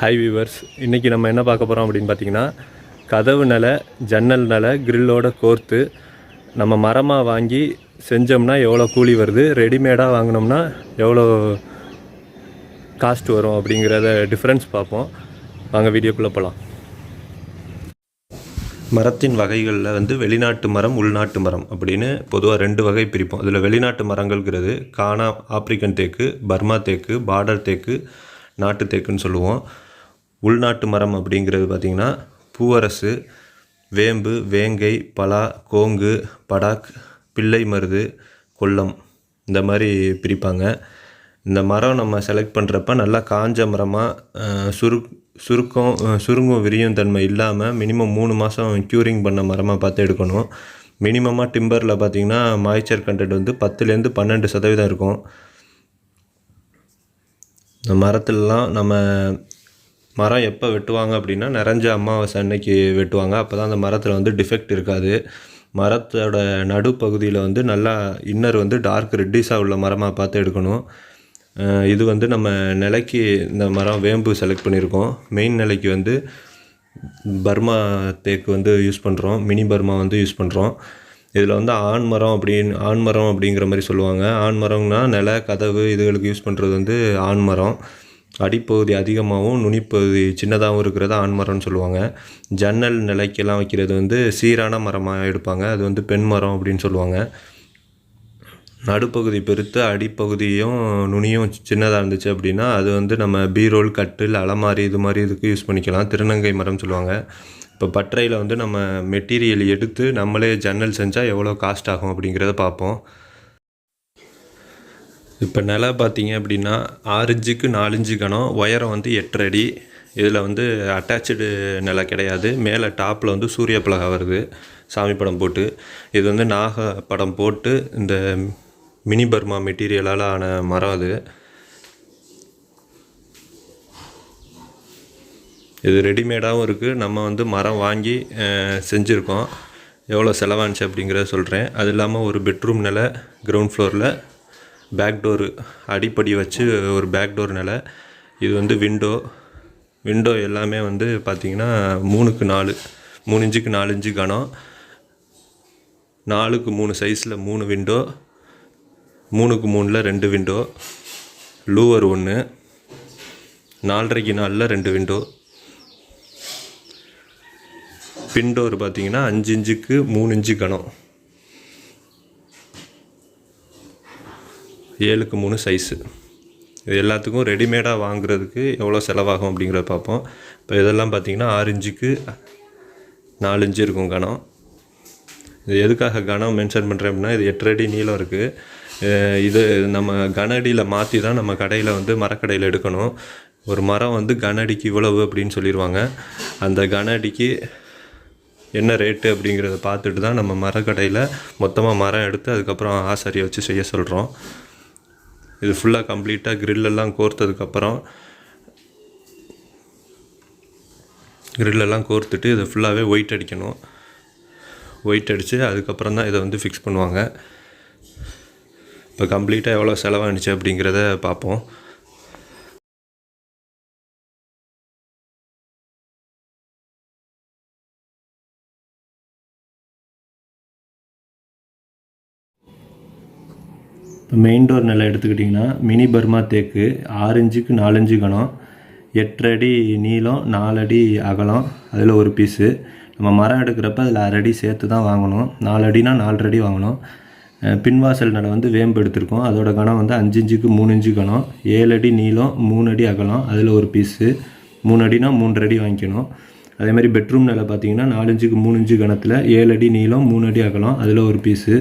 Hi viewers இன்றைக்கி நம்ம என்ன பார்க்க போகிறோம் அப்படின்னு பார்த்தீங்கன்னா கதவு நிலை ஜன்னல் நிலை கிரில்லோட கோர்த்து நம்ம மரமாக வாங்கி செஞ்சோம்னா எவ்வளோ கூலி வருது ரெடிமேடாக வாங்கினோம்னா எவ்வளோ காஸ்ட் வரும் அப்படிங்கிறத டிஃப்ரென்ஸ் பார்ப்போம். வாங்க வீடியோக்குள்ளே போகலாம் மரத்தின் வகைகளில் வந்து வெளிநாட்டு மரம் உள்நாட்டு மரம் அப்படின்னு பொதுவாக ரெண்டு வகை பிரிப்போம். அதில் வெளிநாட்டு மரங்கள்ங்கிறது கானா ஆப்பிரிக்கன் தேக்கு பர்மா தேக்கு பார்டர் தேக்கு நாட்டு தேக்குன்னு சொல்லுவோம். உள்நாட்டு மரம் அப்படிங்கிறது பார்த்திங்கன்னா பூவரசு வேம்பு வேங்கை பலா கோங்கு படாக் பிள்ளை மருது கொல்லம் இந்த மாதிரி பிரிப்பாங்க. இந்த மரம் நம்ம செலக்ட் பண்ணுறப்ப நல்லா காஞ்ச மரமாக சுரு சுருக்கம் சுருங்கும் விரியும் தன்மை இல்லாமல் மினிமம் மூணு மாதம் க்யூரிங் பண்ண மரமாக பார்த்து எடுக்கணும். மினிமமாக டிம்பரில் பார்த்தீங்கன்னா மாய்ச்சர் கண்டென்ட் வந்து பத்துலேருந்து பன்னெண்டு சதவீதம் இருக்கும். இந்த மரத்துலலாம் நம்ம மரம் எப்போ வெட்டுவாங்க அப்படின்னா நிறைஞ்ச அமாவாசை அன்னைக்கு வெட்டுவாங்க. அப்போ தான் அந்த மரத்தில் வந்து டிஃபெக்ட் இருக்காது. மரத்தோட நடுப்பகுதியில் வந்து நல்லா இன்னர் வந்து டார்க் ரெட்டிஸாக உள்ள மரமாக பார்த்து எடுக்கணும். இது வந்து நம்ம நிலைக்கு இந்த மரம் வேம்பு செலக்ட் பண்ணியிருக்கோம். மெயின் நிலைக்கு வந்து பர்மா தேக்கு வந்து யூஸ் பண்ணுறோம் மினி பர்மா வந்து யூஸ் பண்ணுறோம் இதில் வந்து ஆண் மரம் அப்படின்னு ஆண் மரம் அப்படிங்கிற மாதிரி சொல்லுவாங்க. ஆண் மரம்னா நில கதவு இதுகளுக்கு யூஸ் பண்ணுறது வந்து ஆண் மரம். அடிப்பகுதி அதிகமாகவும் நுனிப்பகுதி சின்னதாகவும் இருக்கிறது ஆண் மரம்னு சொல்லுவாங்க. ஜன்னல் நிலைக்கெல்லாம் வைக்கிறது வந்து சீரான மரமாக எடுப்பாங்க. அது வந்து பெண் மரம் அப்படின்னு சொல்லுவாங்க. நடுப்பகுதி பெருத்து அடிப்பகுதியும் நுனியும் சின்னதாக இருந்துச்சு அப்படின்னா அது வந்து நம்ம பீரோல் கட்டில் அலமாரி இது மாதிரி இதுக்கு யூஸ் பண்ணிக்கலாம். திருநங்கை மரம் சொல்லுவாங்க. இப்போ பட்டறையில் வந்து நம்ம மெட்டீரியல் எடுத்து நம்மளே ஜன்னல் செஞ்சால் எவ்வளோ காஸ்ட் ஆகும் அப்படிங்கிறத பார்ப்போம். இப்போ நிலை பார்த்தீங்க அப்படின்னா ஆறு நாலஞ்சு கணம் இன்ச்சு உயரம் வந்து எட்டரை இதில் வந்து அட்டாச்சு நிலை கிடையாது. மேலே டாப்பில் வந்து சூரிய பலகை வருது. சாமி படம் போட்டு. இது வந்து நாக படம் போட்டு இந்த மினி பர்மா மெட்டீரியலால் ஆன மரம் அது. இது ரெடிமேடாகவும் இருக்குது நம்ம வந்து மரம் வாங்கி செஞ்சுருக்கோம். எவ்வளோ செலவானுச்சு அப்படிங்கிறத சொல்கிறேன் அது இல்லாமல் ஒரு பெட்ரூம் நிலை கிரவுண்ட் ஃப்ளோரில் பேக் டோரு அடிப்படி வச்சு ஒரு பேக் டோர் நிலை. இது வந்து விண்டோ விண்டோ எல்லாமே வந்து பார்த்திங்கன்னா மூணுக்கு நாலு. மூணு இன்ச்சுக்கு நாலு இன்ச்சு கனம் நாலுக்கு மூணு சைஸில் மூணு விண்டோ மூணுக்கு மூணில் ரெண்டு விண்டோ லூவர் ஒன்று நாலரைக்கு நாலில் ரெண்டு விண்டோ பின்டோர் பார்த்திங்கன்னா அஞ்சு இன்ச்சுக்கு மூணு இன்ச்சு கணம். ஏழுக்கு மூணு சைஸு இது எல்லாத்துக்கும் ரெடிமேடாக வாங்குறதுக்கு எவ்வளோ செலவாகும் அப்படிங்கிறத பார்ப்போம். இப்போ இதெல்லாம் பார்த்தீங்கன்னா ஆறு இன்ச்சுக்கு நாலு இன்ச்சு இருக்கும் கனம் இது எதுக்காக கனம் மென்ஷன் பண்ணுறேன் அப்படின்னா இது எட்டரடி நீளம் இருக்குது இது நம்ம கனடியில் மாற்றி தான் நம்ம கடையில் வந்து மரக்கடையில் எடுக்கணும். ஒரு மரம் வந்து கனடிக்கு இவ்வளவு அப்படின்னு சொல்லிடுவாங்க. அந்த கனடிக்கு என்ன ரேட்டு அப்படிங்கிறத பார்த்துட்டு தான் நம்ம மரக்கடையில் மொத்தமாக மரம் எடுத்து அதுக்கப்புறம் ஆசாரியை வச்சு செய்ய சொல்கிறோம் இது ஃபுல்லாக கம்ப்ளீட்டாக கிரில்லெல்லாம் கோர்த்ததுக்கப்புறம் கிரில்லெல்லாம் கோர்த்துட்டு இதை ஃபுல்லாகவே ஒயிட் அடிக்கணும். ஒயிட் அடித்து அதுக்கப்புறம் தான் இதை வந்து ஃபிக்ஸ் பண்ணுவாங்க. இப்போ கம்ப்ளீட்டாக எவ்வளோ செலவானுச்சு அப்படிங்கிறத பார்ப்போம். இப்போ மெயின் டோர் நிலை எடுத்துக்கிட்டிங்கன்னா மினி பர்மா தேக்கு ஆறு நாலஞ்சு கணம் எட்டடி நீளம் நாலடி அகலம் அதில் ஒரு பீஸு நம்ம மரம் எடுக்கிறப்ப அதில் அரை அடி சேர்த்து தான் வாங்கணும். நாலடினா நாலரடி வாங்கணும். பின்வாசல் நடை வந்து வேம்பு எடுத்திருக்கோம். அதோட கணம் வந்து அஞ்சு இஞ்சுக்கு மூணு இஞ்சு கணம் ஏழு அடி நீளம் மூணு அடி அகலம் அதில் ஒரு பீஸு மூணு அடினா மூன்றரை அடி வாங்கிக்கணும். அதே மாதிரி பெட்ரூம் நிலை பார்த்தீங்கன்னா நாலு இன்ச்சுக்கு மூணு இஞ்சு கணத்தில் ஏழு அடி நீளம் மூணு அடி அகலம் அதில் ஒரு பீஸு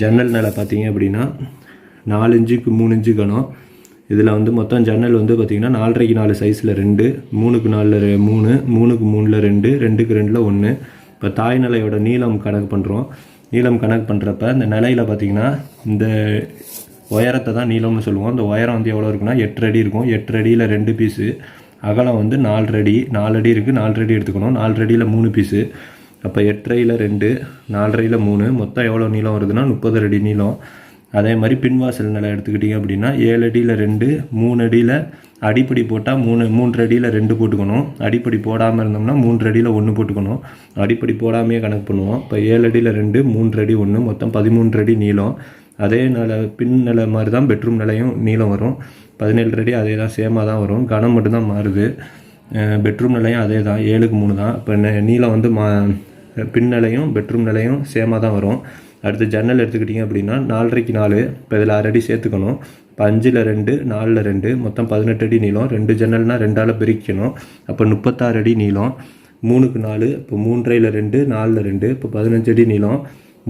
ஜன்னல் நிலை பார்த்தீங்க அப்படின்னா நாலு இன்ச்சுக்கு மூணு இன்ச்சு கணம். இதில் வந்து மொத்தம் ஜன்னல் வந்து பார்த்திங்கன்னா நாலரைக்கு நாலு சைஸில் ரெண்டு மூணுக்கு நாலில் மூணு மூணுக்கு மூணில் ரெண்டு ரெண்டுக்கு ரெண்டில் ஒன்று. இப்போ தாய் நிலையோட நீளம் கணக்கு பண்ணுறோம் நீளம் கணக்கு பண்ணுறப்ப இந்த நிலையில் பார்த்திங்கன்னா இந்த உயரத்தை தான் நீளம்னு சொல்லுவோம். இந்த உயரம் வந்து எவ்வளோ இருக்குன்னா எட்டு அடி இருக்கும். எட்டு அடியில் ரெண்டு பீஸு அகலம் வந்து நாலு அடி நாலு அடி இருக்குது நாலு அடி எடுத்துக்கணும். நாலு அடியில் மூணு பீஸு அப்போ எட்டரையில் ரெண்டு நாலரையில் மூணு மொத்தம் எவ்வளோ நீளம் வருதுன்னா முப்பது அடி நீளம். அதே மாதிரி பின்வாசல் நிலை எடுத்துக்கிட்டிங்க அப்படின்னா ஏழு அடியில் ரெண்டு மூணு அடியில் அடிப்படி போட்டால் மூணு மூன்று அடியில் ரெண்டு போட்டுக்கணும். அடிப்படி போடாமல் இருந்தோம்னா மூன்று அடியில் ஒன்று போட்டுக்கணும். அடிப்படி போடாமையே கணக்கு பண்ணுவோம். இப்போ ஏழு அடியில் ரெண்டு மூன்று அடி ஒன்று மொத்தம் பதிமூன்று அடி நீளம். அதே நிலை பின் நிலை மாதிரி தான் பெட்ரூம் நிலையும் நீளம் வரும். பதினேழு அடி அதே தான் சேமாக தான் வரும். கனம் மட்டும்தான் மாறுது. பெட்ரூம் நிலையும் அதே தான் ஏழுக்கு மூணு தான் இப்போ நீளம் வந்து மா பின் நிலையும் பெட்ரூம் நிலையும் சேமாக தான் வரும். அடுத்து ஜன்னல் எடுத்துக்கிட்டிங்க அப்படின்னா நாலரைக்கு நாலு இப்போ இதில் அரை அடி சேர்த்துக்கணும். இப்போ அஞ்சில் ரெண்டு நாலில் ரெண்டு மொத்தம் பதினெட்டு அடி நீளம். ரெண்டு ஜன்னல்னால் ரெண்டால் பிரிக்கணும். அப்போ முப்பத்தாறு அடி நீளம். மூணுக்கு நாலு இப்போ மூன்றையில் ரெண்டு நாலில் ரெண்டு இப்போ பதினஞ்சு அடி நீளம்.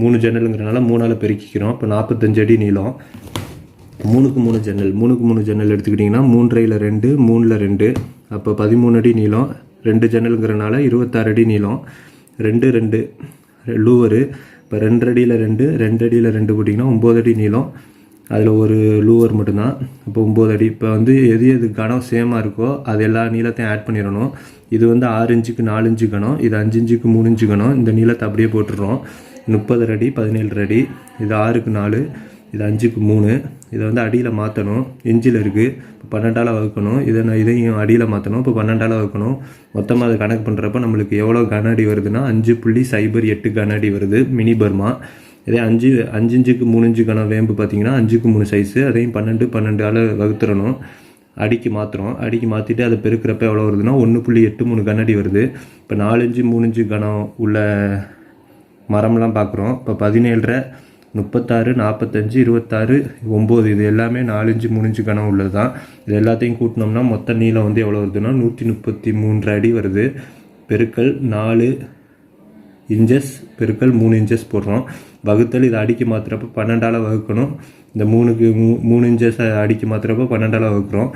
மூணு ஜன்னலுங்கிறனால மூணால் பெருக்கிக்கிறோம். இப்போ நாற்பத்தஞ்சு அடி நீளம். மூணுக்கு மூணு ஜன்னல் மூணுக்கு மூணு ஜன்னல் எடுத்துக்கிட்டிங்கன்னா மூன்றையில் ரெண்டு மூணில் ரெண்டு அப்போ பதிமூணு அடி நீளம். ரெண்டு ஜன்னலுங்கிறனால இருபத்தாறு அடி நீளம். ரெண்டு ரெண்டு. லூவரு. இப்போ ரெண்டு அடியில் ரெண்டு ரெண்டு அடியில் ரெண்டு போட்டிங்கன்னா ஒம்பது அடி நீளம். அதில் ஒரு லூவர் மட்டும்தான். இப்போ ஒம்பது அடி. இப்போ வந்து எது எது கணம் சேமாக இருக்கோ அது எல்லா நீளத்தையும் ஆட் பண்ணிடணும். இது வந்து ஆறு இன்ச்சுக்கு நாலு இன்ச்சு கணம். இது அஞ்சு இன்ச்சுக்கு மூணு இன்ச்சு கணம். இந்த நீளத்தை அப்படியே போட்டுடுறோம். முப்பது அடி பதினேழு அடி. இது ஆறுக்கு நாலு. இது அஞ்சுக்கு மூணு. இதை வந்து அடியில் மாற்றணும் இஞ்சில் இருக்குது இப்போ பன்னெண்டால் வகுக்கணும். இதை நான் இதையும் அடியில் மாற்றணும் இப்போ பன்னெண்டால் வகுக்கணும். மொத்தமாக அதை கணக்கு பண்ணுறப்ப நம்மளுக்கு எவ்வளோ கன அடி வருதுன்னா அஞ்சு புள்ளி சைபர் எட்டு கன அடி வருது. Mini Burma. இதே அஞ்சு அஞ்சு இஞ்சுக்கு மூணு இன்ச்சு கன வேம்பு பார்த்தீங்கன்னா அஞ்சுக்கு மூணு சைஸு. அதையும் பன்னெண்டு பன்னெண்டால் வகுத்துறணும். அடிக்கு மாற்றுறோம் அடிக்கு மாற்றிட்டு அதை பெருக்கிறப்ப எவ்வளோ வருதுன்னா ஒன்று புள்ளி எட்டு மூணு கண்ணாடி வருது. இப்போ நாலஞ்சு மூணு இஞ்சு கனம் உள்ள மரம்லாம் பார்க்குறோம். இப்போ பதினேழரை முப்பத்தாறு நாற்பத்தஞ்சு இருபத்தாறு ஒம்பது இது எல்லாமே நாலு இன்ச்சு மூணு கனம் உள்ளது தான் இது எல்லாத்தையும் கூட்டினோம்னா மொத்த நீளம் வந்து எவ்வளோ வருதுன்னா நூற்றி முப்பத்தி மூன்று அடி வருது. பெருக்கல் நாலு இன்ச்சஸ் பெருக்கல் மூணு இன்ச்சஸ் போடுறோம். வகுத்தல் இதை அடிக்க மாத்திரப்ப பன்னெண்டால் வகுக்கணும். இந்த மூணுக்கு மூ மூணு இன்ச்சஸ் அடிக்க மாற்றுறப்ப பன்னெண்டால் வகுக்கிறோம்.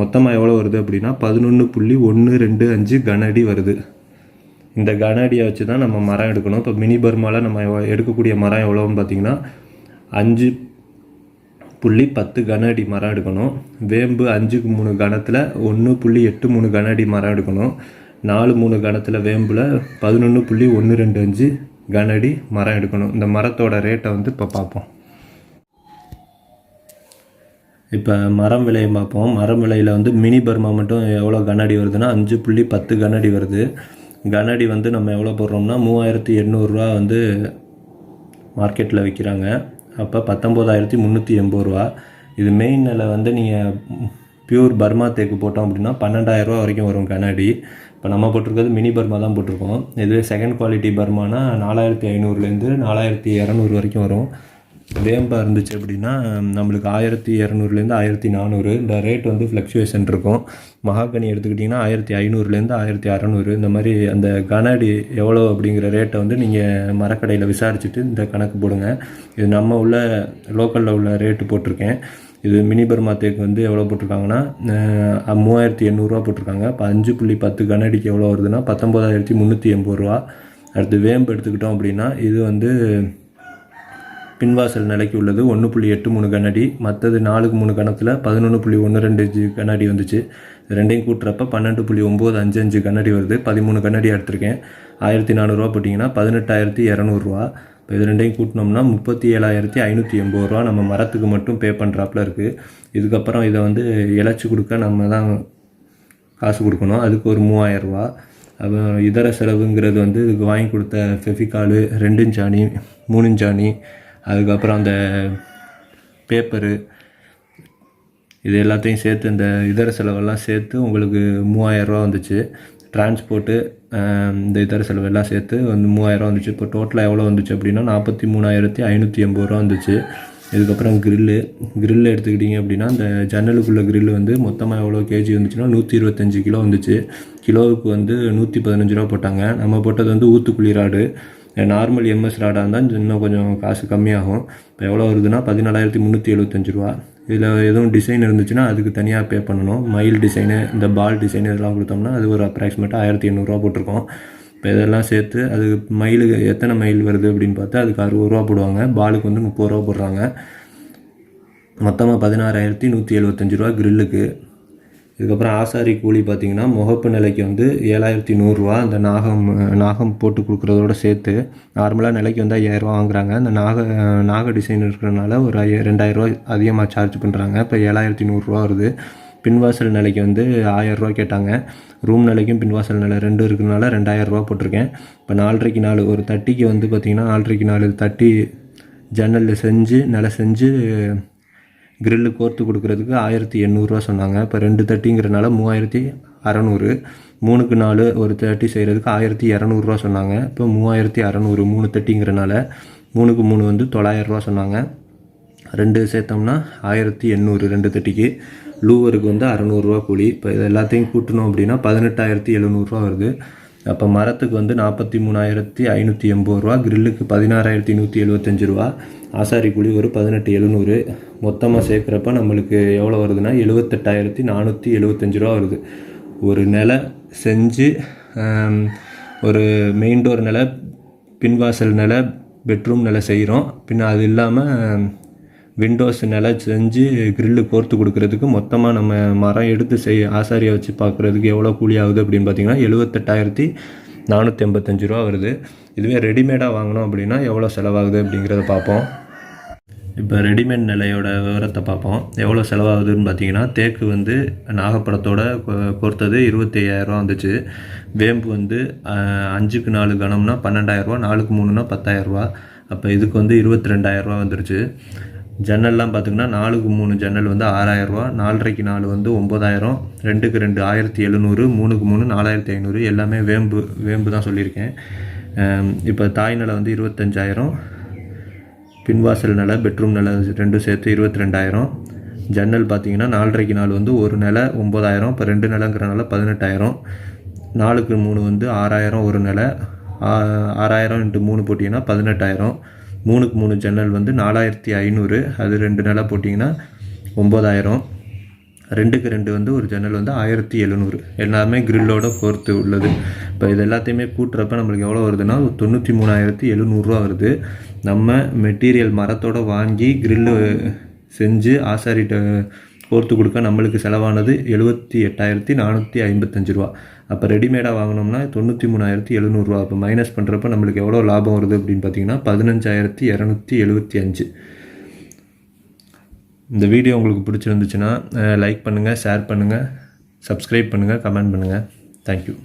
மொத்தமாக எவ்வளோ வருது அப்படின்னா பதினொன்று புள்ளி ஒன்று ரெண்டு அஞ்சு கன அடி வருது. இந்த கன அடியை வச்சு தான் நம்ம மரம் எடுக்கணும். இப்போ மினி பர்மாவில் நம்ம எடுக்கக்கூடிய மரம் எவ்வளோன்னு பார்த்தீங்கன்னா அஞ்சு புள்ளி பத்து கன அடி மரம் எடுக்கணும். வேம்பு அஞ்சுக்கு மூணு கணத்தில் ஒன்று புள்ளி எட்டு மூணு கன அடி மரம் எடுக்கணும். நாலு மூணு கணத்தில் வேம்பில் பதினொன்று புள்ளி ஒன்று ரெண்டு அஞ்சு கன அடி மரம் எடுக்கணும். இந்த மரத்தோட ரேட்டை வந்து இப்போ பார்ப்போம் இப்போ மரம் விலையை பார்ப்போம் மரம் விலையில் வந்து மினி பர்மா மட்டும் எவ்வளோ கனடி வருதுன்னா அஞ்சு புள்ளி பத்து கனடி வருது. கனடி வந்து நம்ம எவ்வளோ போடுறோம்னா மூவாயிரத்தி எண்ணூறுரூவா வந்து மார்க்கெட்டில் விற்கிறாங்க அப்போ பத்தொம்போதாயிரத்தி முந்நூற்றி எண்பது ரூபா. இது மெயின் நிலை வந்து நீங்கள் பியூர் பர்மா தேக்கு போட்டோம் அப்படின்னா பன்னெண்டாயிரரூவா வரைக்கும் வரும் கண்ணாடி இப்போ நம்ம போட்டிருக்கிறது மினி பர்மா தான் போட்டிருக்கோம். இதுவே செகண்ட் குவாலிட்டி பர்மானா நாலாயிரத்தி ஐநூறுலேருந்து நாலாயிரத்தி இரநூறு வரைக்கும் வரும். வேம்பாக இருந்துச்சு அப்படின்னா நம்மளுக்கு ஆயிரத்தி இரநூறுலேருந்து ஆயிரத்தி நானூறு. இந்த ரேட் வந்து ஃப்ளக்சுவேஷன் இருக்கும். மகாகனி எடுத்துக்கிட்டிங்கன்னா ஆயிரத்தி ஐநூறுலேருந்து ஆயிரத்தி அறநூறு. இந்த மாதிரி அந்த கனடி எவ்வளோ அப்படிங்கிற ரேட்டை வந்து நீங்கள் மரக்கடையில் விசாரிச்சுட்டு இந்த கணக்கு போடுங்க. இது நம்ம உள்ள லோக்கலில் உள்ள ரேட்டு போட்டிருக்கேன். இது மினி பர்மா தேக்கு வந்து எவ்வளோ போட்டிருக்காங்கன்னா மூவாயிரத்தி எண்ணூறுரூவா போட்டிருக்காங்க. இப்போ அஞ்சு புள்ளி பத்து கனடிக்கு எவ்வளோ வருதுன்னா பத்தொம்போதாயிரத்தி முந்நூற்றி எண்பது ரூபா. அடுத்து வேம்பு எடுத்துக்கிட்டோம் அப்படின்னா இது வந்து பின்வாசல் நிலைக்கு உள்ளது. ஒன்று புள்ளி எட்டு மூணு கண்ணாடி மற்றது நாலுக்கு மூணு கணத்தில் பதினொன்று புள்ளி ஒன்று ரெண்டு அஞ்சு கண்ணாடி வந்துச்சு. ரெண்டையும் கூட்டுறப்ப பன்னெண்டு புள்ளி ஒம்பது அஞ்சு அஞ்சு கண்ணாடி வருது. பதிமூணு கண்ணாடி எடுத்திருக்கேன். ஆயிரத்தி நானூறுரூவா போட்டிங்கன்னா பதினெட்டாயிரத்தி இரநூறுவா இப்போ இது ரெண்டையும் கூட்டினோம்னா முப்பத்தி ஏழாயிரத்தி ஐநூற்றி எண்பது ரூபா நம்ம மரத்துக்கு மட்டும் பே பண்ணுறாப்புல இருக்குது இதுக்கப்புறம் இதை வந்து இழைச்சி கொடுக்க நம்ம தான் காசு கொடுக்கணும். அதுக்கு ஒரு மூவாயிரரூவா அப்புறம் இதர செலவுங்கிறது வந்து இதுக்கு வாங்கி கொடுத்த ஃபெஃபிகாலு ரெண்டு இன்ச்சாணி மூணு இன்ச்சாணி அதுக்கப்புறம் அந்த பேப்பரு இது எல்லாத்தையும் சேர்த்து இந்த இதர செலவெல்லாம் சேர்த்து உங்களுக்கு மூவாயிரரூவா வந்துச்சு. டிரான்ஸ்போர்ட்டு இந்த இதர செலவு எல்லாம் சேர்த்து வந்து மூவாயிரரூவா வந்துச்சு. இப்போ டோட்டலாக எவ்வளோ வந்துச்சு அப்படின்னா நாற்பத்தி மூணாயிரத்தி ஐநூற்றி எண்பது ரூபா வந்துச்சு. இதுக்கப்புறம் கிரில்லு கிரில் எடுத்துக்கிட்டிங்க அப்படின்னா இந்த ஜன்னலுக்குள்ள கிரில் வந்து மொத்தமாக எவ்வளோ கேஜி வந்துச்சுன்னா நூற்றி இருபத்தஞ்சி கிலோ வந்துச்சு. கிலோவுக்கு வந்து நூற்றி பதினஞ்சு ரூபா போட்டாங்க. நம்ம போட்டது வந்து ஊத்துக்குழி ராடு. நார்மல் எம்எஸ் ராடாக இருந்தால் இன்னும் கொஞ்சம் காசு கம்மியாகும். இப்போ எவ்வளோ வருதுன்னா பதினாலாயிரத்தி முந்நூற்றி எழுபத்தஞ்சு ரூபா. இதில் எதுவும் டிசைன் இருந்துச்சுன்னா அதுக்கு தனியாக பே பண்ணணும். மயில் டிசைனு இந்த பால் டிசைன் இதெல்லாம் கொடுத்தோம்னா அது ஒரு அப்ராக்சிமேட்டாக ஆயிரத்தி எண்ணூறுரூவா போட்டிருக்கோம். இப்போ இதெல்லாம் சேர்த்து அது மயிலுக்கு எத்தனை மயில் வருது அப்படின்னு பார்த்தா அதுக்கு அறுபது ரூபா போடுவாங்க. பாலுக்கு வந்து முப்பது ரூபா போடுறாங்க. மொத்தமாக பதினாறாயிரத்தி நூற்றி எழுபத்தஞ்சு ரூபா கிரில்லுக்கு இதுக்கப்புறம் ஆசாரி கூலி பார்த்தீங்கன்னா முகப்பு நிலைக்கு வந்து ஏழாயிரத்தி நூறுரூவா அந்த நாகம் நாகம் போட்டு கொடுக்குறதோட சேர்த்து நார்மலாக நிலைக்கு வந்து ஐயாயிரரூவா வாங்குறாங்க. அந்த நாக நாக டிசைன் இருக்கிறனால ஒரு ஐய ரெண்டாயிரரூவா அதிகமாக சார்ஜ் பண்ணுறாங்க இப்போ ஏழாயிரத்தி நூறுரூவா வருது. பின்வாசல் நிலைக்கு வந்து ஆயரூவா கேட்டாங்க. ரூம் நிலைக்கும் பின்வாசல் நிலை ரெண்டும் இருக்கிறனால ரெண்டாயிரரூவா போட்டிருக்கேன். இப்போ நாலரைக்கு நாலு ஒரு தட்டிக்கு வந்து பார்த்திங்கன்னா நாலரைக்கு நாலு தட்டி ஜன்னலில் செஞ்சு நிலை செஞ்சு கிரில்லு கோர்த்து கொடுக்குறதுக்கு ஆயிரத்தி எண்ணூறுரூவா சொன்னாங்க. இப்போ ரெண்டு தட்டிங்கிறனால மூவாயிரத்தி அறநூறு. மூணுக்கு நாலு ஒரு தட்டி செய்கிறதுக்கு ஆயிரத்தி இரநூறுவா சொன்னாங்க. இப்போ மூவாயிரத்தி அறநூறு மூணு தட்டிங்கிறனால மூணுக்கு மூணு வந்து தொள்ளாயிரரூவா சொன்னாங்க. ரெண்டு சேர்த்தோம்னா ஆயிரத்தி எண்ணூறு ரெண்டு தட்டிக்கு. லூவருக்கு வந்து அறநூறுரூவா கூலி. இப்போ இது எல்லாத்தையும் கூட்டணும் அப்படின்னா பதினெட்டாயிரத்தி எழுநூறுவா வருது. அப்போ மரத்துக்கு வந்து நாற்பத்தி மூணாயிரத்தி ஐநூற்றி எண்பது ரூபா கிரில்லுக்கு பதினாறாயிரத்தி நூற்றி எழுபத்தஞ்சி ரூபா ஆசாரி கூலி ஒரு பதினெட்டு எழுநூறு. மொத்தமாக சேர்க்குறப்ப நம்மளுக்கு எவ்வளோ வருதுன்னா எழுபத்தெட்டாயிரத்தி நானூற்றி எழுபத்தஞ்சி ரூபா வருது. ஒரு நிலை செஞ்சு ஒரு மெயின் டோர் நிலை பின்வாசல் நிலை பெட்ரூம் நிலை செய்கிறோம் பின்ன அது இல்லாமல் விண்டோஸ் நிலை செஞ்சு கிரில்லு கோர்த்து கொடுக்கறதுக்கு மொத்தமாக நம்ம மரம் எடுத்து செய் ஆசாரியை வச்சு பார்க்குறதுக்கு எவ்வளோ கூலி ஆகுது அப்படின்னு பார்த்தீங்கன்னா எழுபத்தெட்டாயிரத்தி நானூற்றி எண்பத்தஞ்சு ரூபா வருது. இதுவே ரெடிமேடாக வாங்கினோம் அப்படின்னா எவ்வளோ செலவாகுது அப்படிங்கிறத பார்ப்போம். இப்போ ரெடிமேட் நிலையோட விவரத்தை பார்ப்போம். எவ்வளோ செலவாகுதுன்னு பார்த்தீங்கன்னா தேக்கு வந்து நாகப்பழத்தோட பொறுத்தது கோர்த்தது இருபத்தி ஐயாயிரரூவா வந்துச்சு. வேம்பு வந்து அஞ்சுக்கு நாலு கணம்னா பன்னெண்டாயிரரூவா நாலுக்கு மூணுனா பத்தாயிரரூவா அப்போ இதுக்கு வந்து இருபத்தி ரெண்டாயிரரூவா வந்துருச்சு. ஜன்னல்லாம் பார்த்திங்கன்னா நாலுக்கு மூணு ஜன்னல் வந்து ஆறாயிரரூவா நாலரைக்கு நாலு வந்து ஒம்பதாயிரம் ரெண்டுக்கு ரெண்டு ஆயிரத்தி எழுநூறு மூணுக்கு மூணு நாலாயிரத்தி ஐநூறு எல்லாமே வேம்பு வேம்பு தான் சொல்லியிருக்கேன். இப்போ தாய் நிலை வந்து இருபத்தஞ்சாயிரம் பின்வாசல் நிலை பெட்ரூம் நிலை ரெண்டும் சேர்த்து இருபத்தி ரெண்டாயிரம் ஜன்னல் பார்த்தீங்கன்னா நாலரைக்கு நாலு வந்து ஒரு நிலை ஒம்பதாயிரம் இப்போ ரெண்டு நிலங்கிறனால பதினெட்டாயிரம் நாலுக்கு மூணு வந்து ஆறாயிரம் ஒரு நிலை ஆ- ஆறாயிரம் இன்ட்டு மூணு போட்டிங்கன்னா பதினெட்டாயிரம் மூணுக்கு மூணு ஜன்னல் வந்து நாலாயிரத்தி ஐநூறு. அது ரெண்டு நிலை போட்டிங்கன்னா ஒம்பதாயிரம். ரெண்டுக்கு ரெண்டு வந்து ஒரு ஜன்னல் வந்து ஆயிரத்தி எழுநூறு. எல்லாமே கிரில்லோட கோர்த்து உள்ளது. இப்போ இது எல்லாத்தையுமே கூட்டுறப்ப நம்மளுக்கு எவ்வளோ வருதுன்னா ஒரு தொண்ணூற்றி மூணாயிரத்தி எழுநூறுவா வருது. நம்ம மெட்டீரியல் மரத்தோடு வாங்கி கிரில்லு செஞ்சு ஆசாரிட்ட கோர்த்து கொடுக்க நம்மளுக்கு செலவானது எழுபத்தி எட்டாயிரத்தி நானூற்றி ஐம்பத்தஞ்சு ரூபா. அப்போ ரெடிமேடாக வாங்கினோம்னா தொண்ணூற்றி மூணாயிரத்தி எழுநூறுவா அப்போ மைனஸ் பண்ணுறப்ப நம்மளுக்கு எவ்வளோ லாபம் வருது அப்படின்னு பார்த்தீங்கன்னா பதினஞ்சாயிரத்தி இரநூத்தி எழுபத்தி அஞ்சு. இந்த வீடியோ உங்களுக்கு பிடிச்சிருந்துச்சுன்னா லைக் பண்ணுங்கள் ஷேர் பண்ணுங்கள் சப்ஸ்கிரைப் பண்ணுங்கள் கமெண்ட் பண்ணுங்கள் தேங்க்யூ